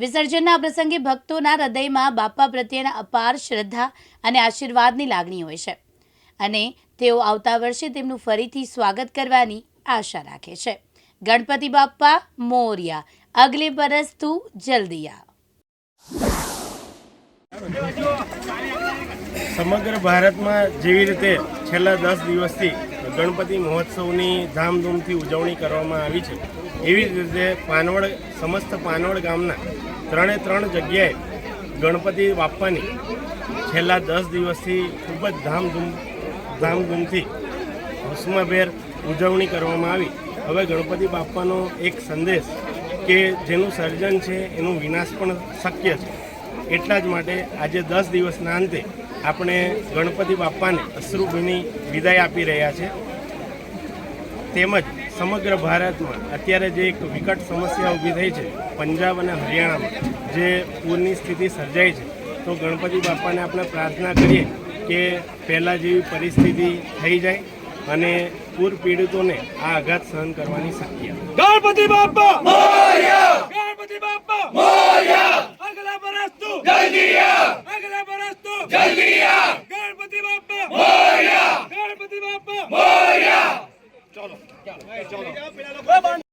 વિસર્જનના પ્રસંગે ભક્તોના હૃદયમાં બાપા પ્રત્યેના અપાર શ્રદ્ધા અને આશીર્વાદની લાગણી હોય છે. અને તેઓ આવતા વર્ષે તેમનું ફરીથી સ્વાગત કરવાની આશા રાખે છે. ગણપતિ બાપ્પા, મોર્યા. અગલે બરસ તું જલ્દીયા. સમગ્ર ભારતમાં જેવી રીતે છેલ્લા દસ દિવસથી ગણપતિ મહોત્સવની ધામધૂમથી ઉજવણી કરવામાં આવી છે. એવી જ રીતે પાનવડ, સમસ્ત પાનવડ ગામના ત્રણે ત્રણ જગ્યાએ ગણપતિ બાપ્પાની છેલ્લા દસ દિવસથી ખૂબ જ ધામધૂમ, ધામધૂમથી ઉષ્માભેર ઉજવણી કરવામાં આવી. હવે ગણપતિ બાપ્પાનો એક સંદેશ કે જેનું સર્જન છે, એનું વિનાશ પણ શક્ય છે. એટલા જ માટે આજે દસ દિવસના અંતે આપણે ગણપતિ બાપ્પાને અશ્રુભીની વિદાય આપી રહ્યા છે. તેમજ સમગ્ર ભારતમાં અત્યારે જે એક વિકટ સમસ્યા ઊભી થઈ છે, પંજાબ અને હરિયાણામાં, જે પૂરની સ્થિતિ સર્જાઈ છે, તો ગણપતિ બાપાને આપણે પ્રાર્થના કરીએ કે પહેલાં જેવી પરિસ્થિતિ થઈ જાય અને પૂર પીડિતોને આ આઘાત સહન કરવાની શક્તિ ગણપતિ બાપા! મોર્યા! ગણપતિ બાપા! મોર્યા! અગલા બરસ તું જલ્દીયા અગલા બરસ તું જલ્દીયા ગણપતિ બાપા! મોર્યા! ગણપતિ બાપા! મોર્યા! ચલો ચલો.